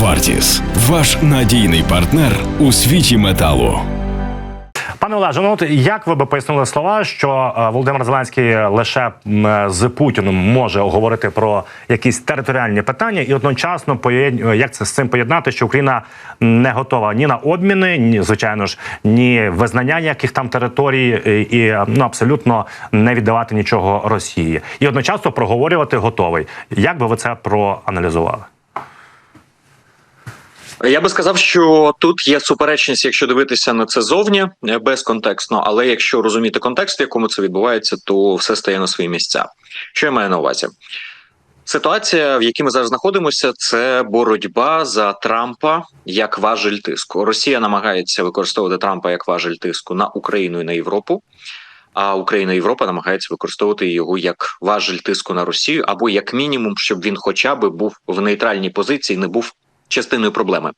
Вартіс ваш надійний партнер у світі металу. Пане Олеже, ну от як ви би пояснили слова, що е, Володимир Зеленський лише е, з Путіним може говорити про якісь територіальні питання, і одночасно поєд- як це з цим поєднати, що Україна не готова ні на обміни, ні звичайно ж, ні визнання ніяких там територій, і, і ну абсолютно не віддавати нічого Росії, і одночасно проговорювати готовий. Як би ви це проаналізували? Я би сказав, що тут є суперечність, якщо дивитися на це зовні е, безконтекстно, але якщо розуміти контекст, в якому це відбувається, то все стає на свої місця. Що я маю на увазі? Ситуація, в якій ми зараз знаходимося, це боротьба за Трампа як важель тиску. Росія намагається використовувати Трампа як важель тиску на Україну і на Європу. А Україна і Європа намагаються використовувати його як важель тиску на Росію, або як мінімум, щоб він, хоча б був в нейтральній позиції, не був частиною проблеми.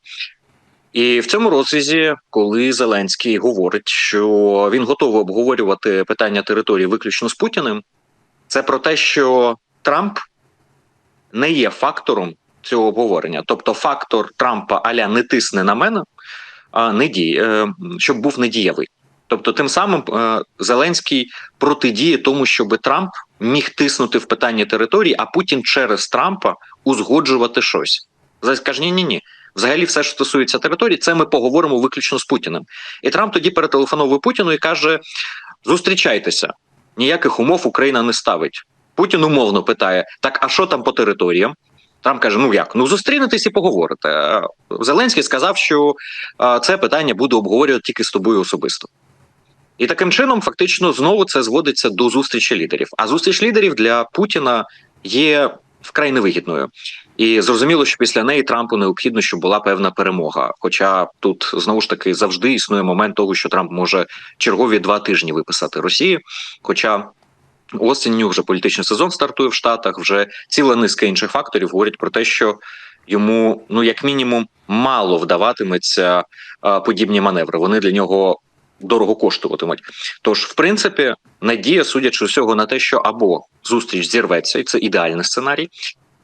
І в цьому розрізі, коли Зеленський говорить, що він готовий обговорювати питання території виключно з Путіним, це про те, що Трамп не є фактором цього обговорення. Тобто, фактор Трампа аля не тисне на мене, а не діє, е, щоб був недієвий. Тобто, тим самим е, Зеленський протидіє тому, щоб Трамп міг тиснути в питання території, а Путін через Трампа узгоджувати щось. Зеленський каже, ні, ні, ні. Взагалі, все, що стосується території, це ми поговоримо виключно з Путіним. І Трамп тоді перетелефоновує Путіну і каже: зустрічайтеся, ніяких умов Україна не ставить. Путін умовно питає: так, а що там по територіям? Трамп каже: Ну як? Ну зустрінетесь і поговорите. Зеленський сказав, що це питання буде обговорювати тільки з тобою особисто. І таким чином, фактично, знову це зводиться до зустрічі лідерів. А зустріч лідерів для Путіна є вкрай невигідною. І зрозуміло, що після неї Трампу необхідно, щоб була певна перемога. Хоча тут знову ж таки завжди існує момент того, що Трамп може чергові два тижні виписати Росії. Хоча осінню вже політичний сезон стартує в Штатах, вже ціла низка інших факторів говорять про те, що йому, ну як мінімум, мало вдаватиметься а, подібні маневри. Вони для нього дорого коштуватимуть. Тож, в принципі, надія, судячи всього, на те, що або зустріч зірветься, і це ідеальний сценарій,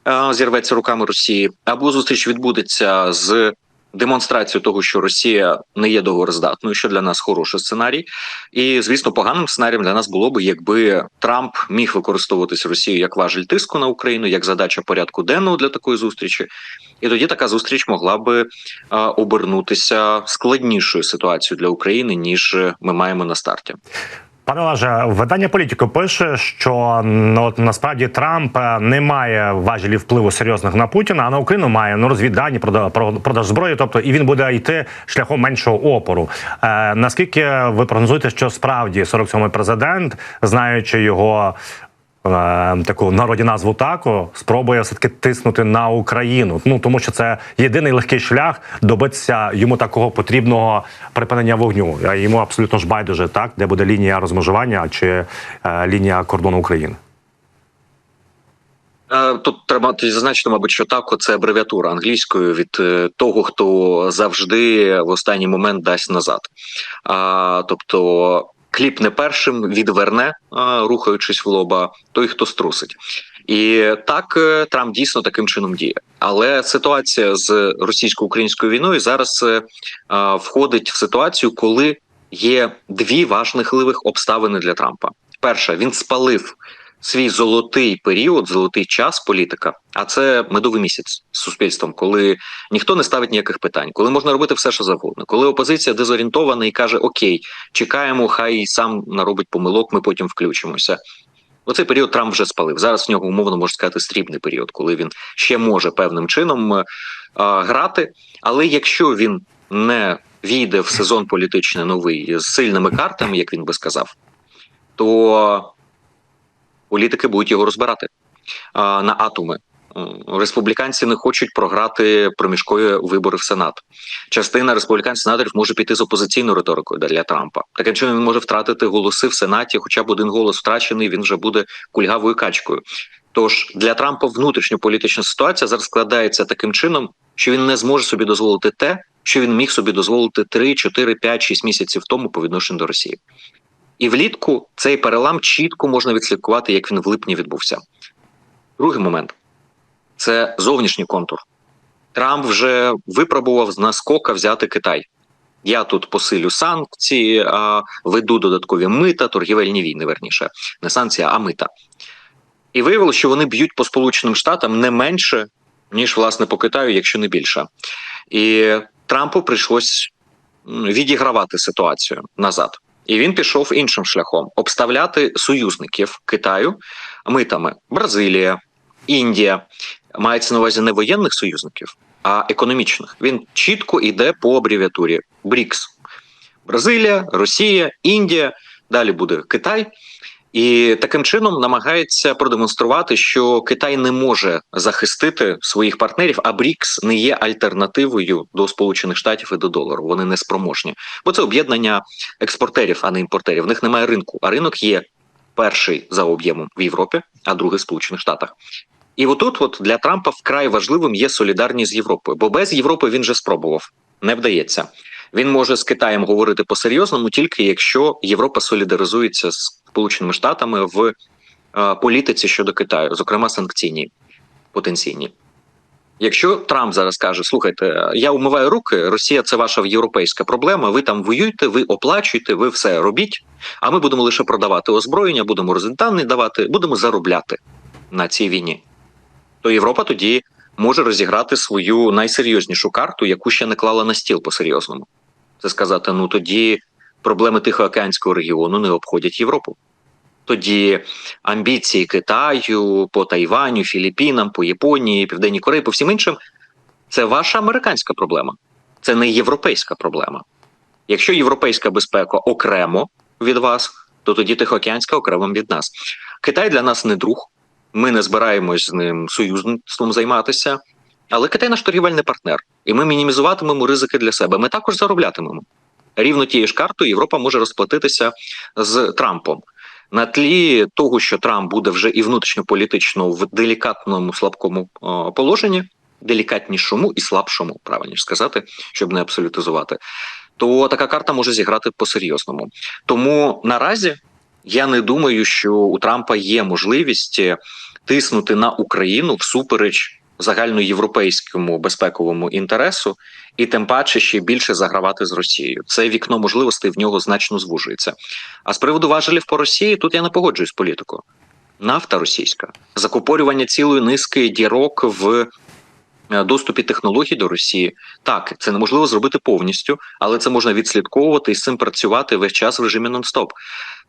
е, зірветься руками Росії, або зустріч відбудеться з демонстрацією того, що Росія не є договороздатною, що для нас хороший сценарій. І звісно, поганим сценарієм для нас було б, якби Трамп міг використовуватись Росією як важель тиску на Україну, як задача порядку денного для такої зустрічі. І тоді така зустріч могла би е, обернутися складнішою ситуацією для України ніж ми маємо на старті. Пане Олеже, видання політико пише, що ну, от, насправді Трамп е, не має важелі впливу серйозних на Путіна, а на Україну має ну розвіддані про- продаж зброї. Тобто і він буде йти шляхом меншого опору. Е, наскільки ви прогнозуєте, що справді 47-й президент, знаючи його таку народі назву тако, спробує все таки тиснути на Україну. Ну тому що це єдиний легкий шлях добитися йому такого потрібного припинення вогню. А Йому абсолютно ж байдуже так, де буде лінія розмежування чи е, лінія кордону України. Е, Тут треба зазначити, мабуть, що тако це абревіатура англійською від е, того, хто завжди в останній момент дасть назад. А, Тобто кліпне першим, відверне, рухаючись в лоба, той, хто струсить. І так е, Трамп дійсно таким чином діє. Але ситуація з російсько-українською війною зараз е, входить в ситуацію, коли є дві важливих обставини для Трампа. Перша, він спалив свій золотий період, золотий час політика, а це медовий місяць з суспільством, коли ніхто не ставить ніяких питань, коли можна робити все, що завгодно, коли опозиція дезорієнтована і каже: Окей, чекаємо, хай сам наробить помилок, ми потім включимося. Оцей період Трамп вже спалив. Зараз в нього умовно можна сказати стрібний період, коли він ще може певним чином е, а, грати. Але якщо він не війде в сезон політичний новий з сильними картами, як він би сказав, то політики будуть його розбирати на атоми. Республіканці не хочуть програти проміжкові вибори в Сенат. Частина республіканських сенаторів може піти з опозиційною риторикою для Трампа. Таким чином він може втратити голоси в Сенаті, хоча б один голос втрачений, він вже буде кульгавою качкою. Тож для Трампа внутрішньополітична ситуація зараз складається таким чином, що він не зможе собі дозволити те, що він міг собі дозволити 3, 4, 5, 6 місяців тому по відношенню до Росії. І влітку цей перелам чітко можна відслідкувати, як він в липні відбувся. Другий момент це зовнішній контур. Трамп вже випробував з наскока взяти Китай. Я тут посилю санкції, а, веду додаткові мита, торгівельні війни, верніше, не санкції, а мита. І виявилося, що вони б'ють по Сполученим Штатам не менше, ніж власне по Китаю, якщо не більше. І Трампу прийшлось відігравати ситуацію назад. І він пішов іншим шляхом обставляти союзників Китаю митами Бразилія, Індія. Мається на увазі не воєнних союзників, а економічних. Він чітко йде по абревіатурі БРІКС. Бразилія, Росія, Індія, далі буде Китай. І таким чином намагається продемонструвати, що Китай не може захистити своїх партнерів, а БРІКС не є альтернативою до Сполучених Штатів і до долару. Вони не спроможні, бо це об'єднання експортерів, а не імпортерів. В них немає ринку. А ринок є перший за об'ємом в Європі, а другий в Сполучених Штатах. І отут, от для Трампа вкрай важливим є солідарність з Європою, бо без Європи він вже спробував, не вдається. Він може з Китаєм говорити по-серйозному, тільки якщо Європа солідаризується з Сполученими Штатами в е, політиці щодо Китаю, зокрема санкційній, потенційній. Якщо Трамп зараз каже: слухайте, я умиваю руки, Росія це ваша європейська проблема. Ви там воюєте, ви оплачуєте, ви все робіть. А ми будемо лише продавати озброєння, будемо розвіддані давати, будемо заробляти на цій війні. То Європа тоді може розіграти свою найсерйознішу карту, яку ще не клала на стіл по-серйозному. Це сказати: ну тоді проблеми Тихоокеанського регіону не обходять Європу. Тоді амбіції Китаю по Тайваню, Філіппінам, по Японії, Південній Кореї, по всім іншим це ваша американська проблема, це не європейська проблема. Якщо європейська безпека окремо від вас, то тоді Тихоокеанська окремо від нас. Китай для нас не друг. Ми не збираємось з ним союзництвом займатися, але Китай наш торгівельний партнер, і ми мінімізуватимемо ризики для себе. Ми також зароблятимемо. Рівно тією ж картою Європа може розплатитися з Трампом. На тлі того, що Трамп буде вже і внутрішньополітично в делікатному слабкому положенні, делікатнішому і слабшому, правильніше сказати, щоб не абсолютизувати, то така карта може зіграти по-серйозному. Тому наразі я не думаю, що у Трампа є можливість тиснути на Україну всупереч загальноєвропейському безпековому інтересу, і тим паче ще більше загравати з Росією. Це вікно можливостей в нього значно звужується. А з приводу важелів по Росії, тут я не погоджуюсь з політикою. Нафта російська, закупорювання цілої низки дірок в доступі технологій до Росії. Так, це неможливо зробити повністю, але це можна відслідковувати і з цим працювати весь час в режимі нон-стоп.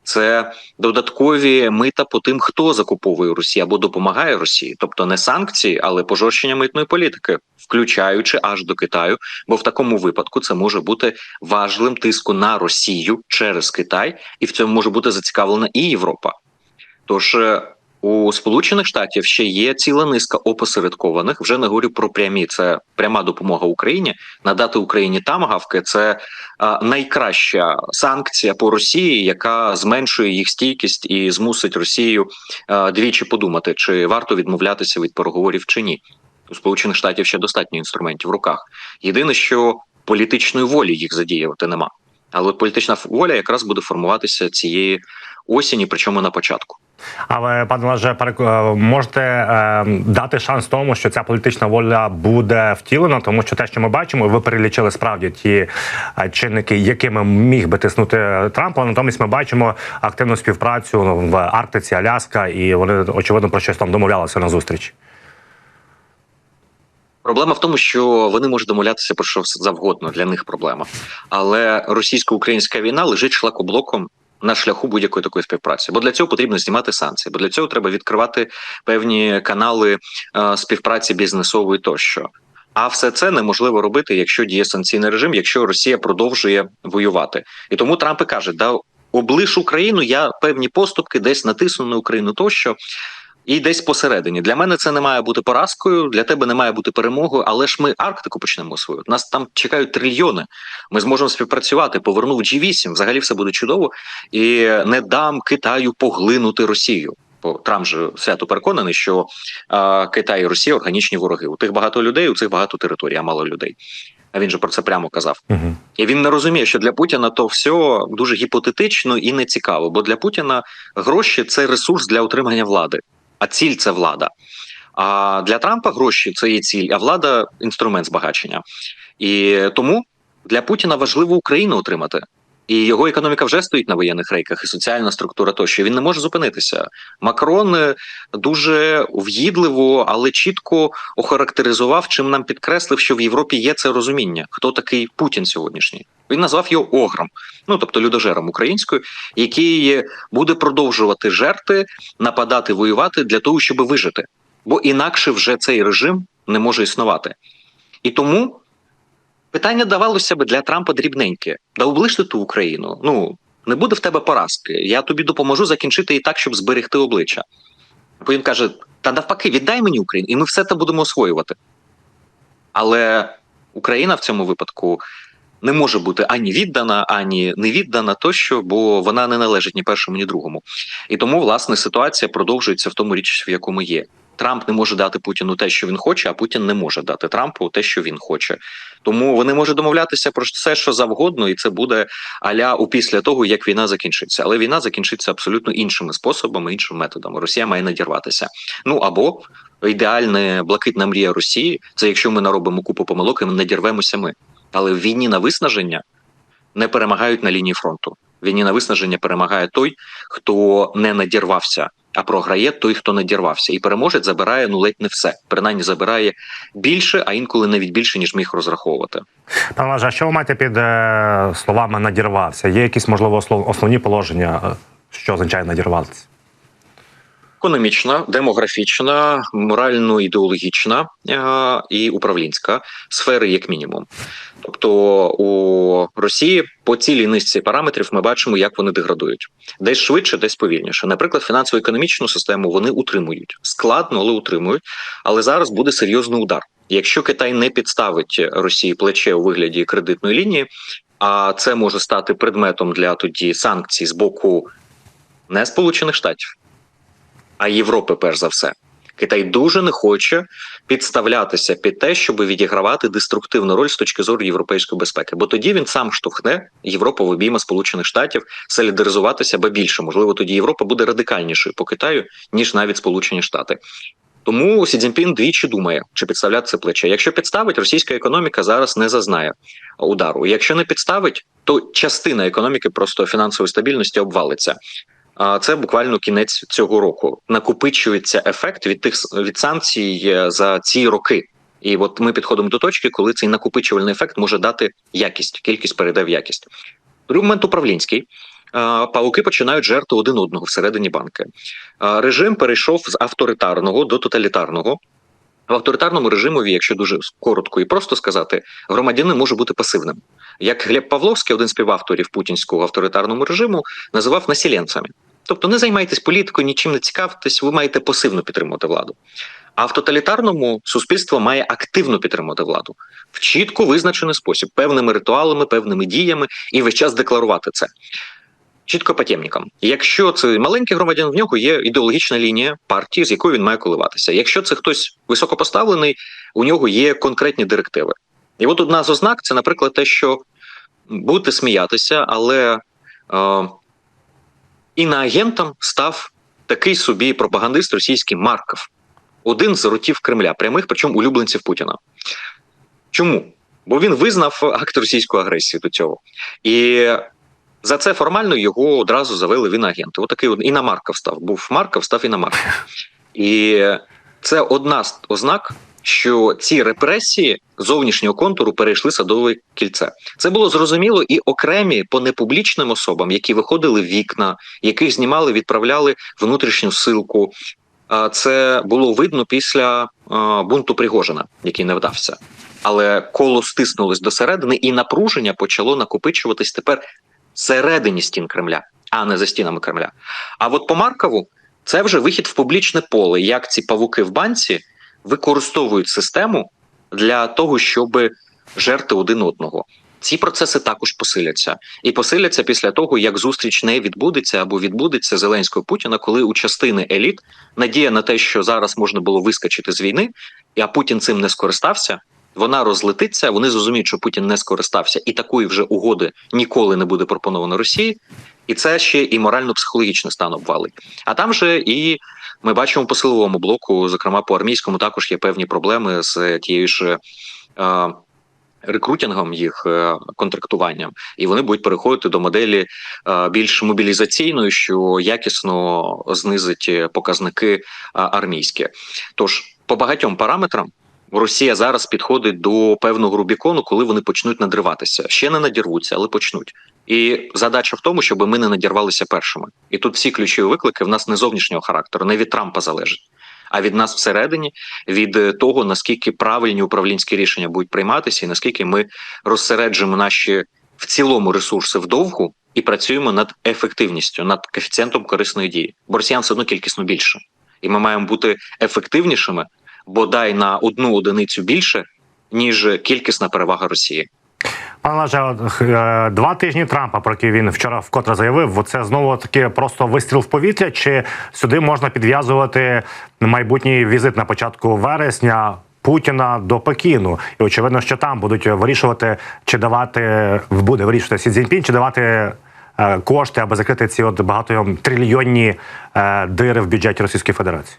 Це додаткові мита по тим, хто закуповує Росію або допомагає Росії, тобто не санкції, але пожорщення митної політики, включаючи аж до Китаю. Бо в такому випадку це може бути важливим тиску на Росію через Китай, і в цьому може бути зацікавлена і Європа. Тож е, у Сполучених Штатів ще є ціла низка опосередкованих. Вже не говорю про прямі. Це пряма допомога Україні. Надати Україні тамагавки це найкраща санкція по Росії, яка зменшує їх стійкість і змусить Росію двічі подумати, чи варто відмовлятися від переговорів чи ні. У Сполучених Штатів ще достатньо інструментів в руках. Єдине, що політичної волі їх задіяти нема. Але політична воля якраз буде формуватися цієї осені, причому на початку. Але пане Лаже, е, можете е, дати шанс тому, що ця політична воля буде втілена, тому що те, що ми бачимо, ви перелічили справді ті е, чинники, якими міг би тиснути Трамп. Натомість ми бачимо активну співпрацю ну, в Арктиці, Аляска, і вони очевидно про щось там домовлялися на зустріч. Проблема в тому, що вони можуть домовлятися про що завгодно для них проблема. Але російсько-українська війна лежить шлакоблоком на шляху будь-якої такої співпраці. Бо для цього потрібно знімати санкції, бо для цього треба відкривати певні канали е, співпраці бізнесової тощо. А все це неможливо робити, якщо діє санкційний режим, якщо Росія продовжує воювати. І тому Трамп і каже: да облиш Україну, я певні поступки десь натисну на Україну тощо. І десь посередині для мене це не має бути поразкою, для тебе не має бути перемогою. Але ж ми Арктику почнемо свою. Нас там чекають трильйони. Ми зможемо співпрацювати. Повернув G8, Взагалі все буде чудово, і не дам Китаю поглинути Росію. Бо Трамп же свято переконаний, що е, Китай і Росія органічні вороги. У тих багато людей, у цих багато територій, а мало людей. А він же про це прямо казав. Угу. І він не розуміє, що для Путіна то все дуже гіпотетично і не цікаво. Бо для Путіна гроші це ресурс для утримання влади, а ціль це влада. А для Трампа гроші це є ціль, а влада інструмент збагачення. І тому для Путіна важливо Україну отримати. І його економіка вже стоїть на воєнних рейках, і соціальна структура тощо. Він не може зупинитися. Макрон е, дуже в'їдливо, але чітко охарактеризував, чим нам підкреслив, що в Європі є це розуміння, хто такий Путін сьогоднішній. Він назвав його огром, ну тобто людожером українською, який буде продовжувати жерти, нападати, воювати для того, щоб вижити. Бо інакше вже цей режим не може існувати. І тому питання давалося би для Трампа дрібненьке: да облиш ти ту Україну. Ну не буде в тебе поразки. Я тобі допоможу закінчити і так, щоб зберегти обличчя. Він каже: та навпаки, віддай мені Україну, і ми все це будемо освоювати. Але Україна в цьому випадку не може бути ані віддана, ані не віддана тощо, бо вона не належить ні першому, ні другому. І тому, власне, ситуація продовжується в тому річ, в якому є. Трамп не може дати Путіну те, що він хоче, а Путін не може дати Трампу те, що він хоче. Тому вони можуть домовлятися про все, що завгодно, і це буде аля у після того, як війна закінчиться. Але війна закінчиться абсолютно іншими способами, іншими методами. Росія має надірватися. Ну або ідеальна блакитна мрія Росії це якщо ми наробимо купу помилок, і ми надірвемося ми. Але в війні на виснаження не перемагають на лінії фронту. Війні на виснаження перемагає той, хто не надірвався, а програє той, хто надірвався. І переможець забирає ну ледь не все. Принаймні забирає більше, а інколи навіть більше, ніж міг розраховувати. Пане Олеже, а що ви маєте під е, словами надірвався? Є якісь можливо основні положення, е, що означає надірватися? Економічна, демографічна, морально-ідеологічна е- і управлінська сфери, як мінімум. Тобто у Росії по цілій низці параметрів ми бачимо, як вони деградують десь швидше, десь повільніше. Наприклад, фінансово-економічну систему вони утримують складно, але утримують. Але зараз буде серйозний удар. Якщо Китай не підставить Росії плече у вигляді кредитної лінії, а це може стати предметом для тоді санкцій з боку не Сполучених Штатів, а Європи, перш за все. Китай дуже не хоче підставлятися під те, щоб відігравати деструктивну роль з точки зору європейської безпеки, бо тоді він сам штовхне Європу в обійма Сполучених Штатів солідаризуватися, ба більше можливо, тоді Європа буде радикальнішою по Китаю ніж навіть Сполучені Штати. Тому Сі Цзіньпін двічі думає, чи підставляти це плече. Якщо підставить, російська економіка зараз не зазнає удару. Якщо не підставить, то частина економіки просто фінансової стабільності обвалиться. А це буквально кінець цього року. Накопичується ефект від тих від санкцій е, за ці роки. І от ми підходимо до точки, коли цей накопичувальний ефект може дати якість, кількість перейде в якість. Другий момент управлінський. А, Павуки починають жертву один одного всередині банки. Режим перейшов з авторитарного до тоталітарного. В авторитарному режимові, якщо дуже коротко і просто сказати, громадянин може бути пасивним. Як Глеб Павловський, один з співавторів путінського авторитарному режиму, називав насіленцями. Тобто не займайтесь політикою, нічим не цікавтесь, ви маєте пасивно підтримувати владу. А в тоталітарному суспільство має активно підтримувати владу в чітко визначений спосіб, певними ритуалами, певними діями і весь час декларувати це. Чітко потємникам. Якщо це маленький громадян, в нього є ідеологічна лінія партії, з якою він має коливатися. Якщо це хтось високопоставлений, у нього є конкретні директиви. І от одна з ознак це, наприклад, те, що будете сміятися, але е, іноагентом став такий собі пропагандист російський Марков, один з ротів Кремля, прямих, причому улюбленців Путіна. Чому? Бо він визнав акт російської агресії до цього. І за це формально його одразу завели в іноагенти. Отакий от іномарков став. Був Марков, став іномарков. І це одна з ознак, що ці репресії зовнішнього контуру перейшли садове кільце. Це було зрозуміло і окремі по непублічним особам, які виходили в вікна, яких знімали, відправляли внутрішню силку. Це було видно після бунту Пригожина, який не вдався. Але коло стиснулось до середини, і напруження почало накопичуватись тепер всередині стін Кремля, а не за стінами Кремля. А от по Маркову це вже вихід в публічне поле, як ці павуки в банці використовують систему для того, щоб жерти один одного. Ці процеси також посиляться і посиляться після того, як зустріч не відбудеться або відбудеться Зеленського Путіна, коли у частини еліт надія на те, що зараз можна було вискочити з війни, а Путін цим не скористався. Вона розлетиться, вони зрозуміють, що Путін не скористався, і такої вже угоди ніколи не буде пропоновано Росії. І це ще і морально-психологічний стан обвалить. А там же і ми бачимо по силовому блоку, зокрема по армійському, також є певні проблеми з тією ж е, рекрутингом їх е, контрактуванням, і вони будуть переходити до моделі е, більш мобілізаційної, що якісно знизить е, показники армійські. Тож по багатьом параметрам. Росія зараз підходить до певного Рубікону, коли вони почнуть надриватися. Ще не надірвуться, але почнуть. І задача в тому, щоб ми не надірвалися першими. І тут всі ключові виклики в нас не зовнішнього характеру, не від Трампа залежить, а від нас всередині, від е, того наскільки правильні управлінські рішення будуть прийматися, і наскільки ми розсереджуємо наші в цілому ресурси вдовгу і працюємо над ефективністю, над коефіцієнтом корисної дії. Бо росіян все одно кількісно більше, і ми маємо бути ефективнішими, бодай на одну одиницю більше, ніж кількісна перевага Росії. Пане Лаже, два тижні Трампа, про які він вчора вкотре заявив, це знову таки просто вистріл в повітря. Чи сюди можна підв'язувати майбутній візит на початку вересня Путіна до Пекіну? І очевидно, що там будуть вирішувати, чи давати буде вирішувати Сі Цзіньпін, чи давати е, кошти, аби закрити ці от багатотрильйонні е, дири в бюджеті Російської Федерації.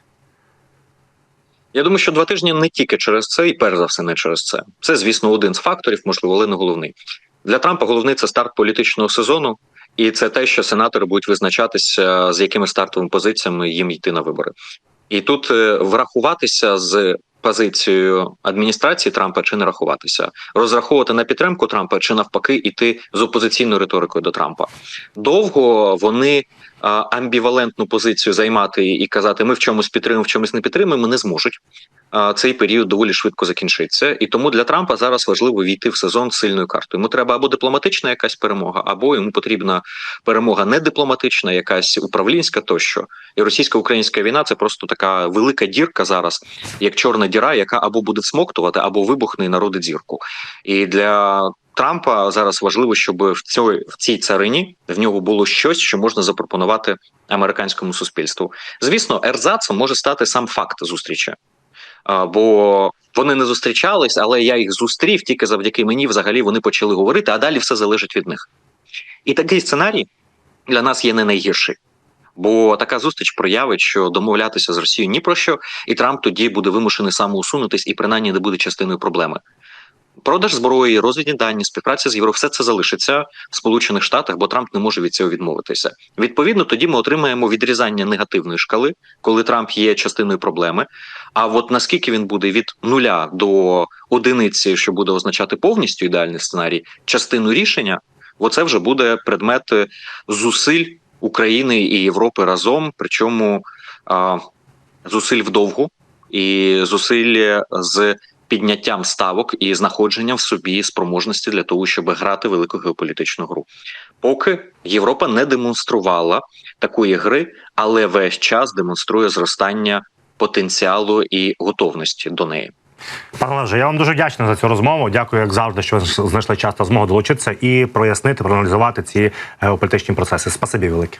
Я думаю, що два тижні не тільки через це, і перш за все не через це. Це, звісно, один з факторів, можливо, але не головний. Для Трампа головний це старт політичного сезону, і це те, що сенатори будуть визначатися, з якими стартовими позиціями їм йти на вибори. І тут е, врахуватися з позицією адміністрації Трампа чи не рахуватися, розраховувати на підтримку Трампа чи навпаки іти з опозиційною риторикою до Трампа. Довго вони амбівалентну позицію займати і казати, ми в чомусь підтримуємо, в чомусь не підтримуємо, не зможуть. Цей період доволі швидко закінчиться, і тому для Трампа зараз важливо війти в сезон сильною картою. Йому треба або дипломатична якась перемога, або йому потрібна перемога не дипломатична, якась управлінська тощо. І російсько-українська війна це просто така велика дірка зараз, як чорна діра, яка або буде всмоктувати, або вибухне і народить зірку. І для Трампа зараз важливо, щоб в цій, в цій царині в нього було щось, що можна запропонувати американському суспільству. Звісно, ерзацом може стати сам факт зустрічі. Бо вони не зустрічались, але я їх зустрів тільки завдяки мені. Взагалі вони почали говорити, а далі все залежить від них. І такий сценарій для нас є не найгірший. Бо така зустріч проявить, що домовлятися з Росією ні про що, і Трамп тоді буде вимушений самоусунутись і принаймні не буде частиною проблеми. Продаж зброї, розвідні дані, співпраця з Євро, все це залишиться в Сполучених Штатах, бо Трамп не може від цього відмовитися. Відповідно, тоді ми отримаємо відрізання негативної шкали, коли Трамп є частиною проблеми. А от наскільки він буде від нуля до одиниці, що буде означати повністю ідеальний сценарій, частину рішення, оце вже буде предмет зусиль України і Європи разом, причому а, зусиль вдовгу і зусиль з підняттям ставок і знаходженням в собі спроможності для того, щоб грати велику геополітичну гру. Поки Європа не демонструвала такої гри, але весь час демонструє зростання потенціалу і готовності до неї. Пане Леже, я вам дуже вдячний за цю розмову. Дякую, як завжди, що знайшли час та змогу долучитися і прояснити, проаналізувати ці геополітичні процеси. Спасибі велике.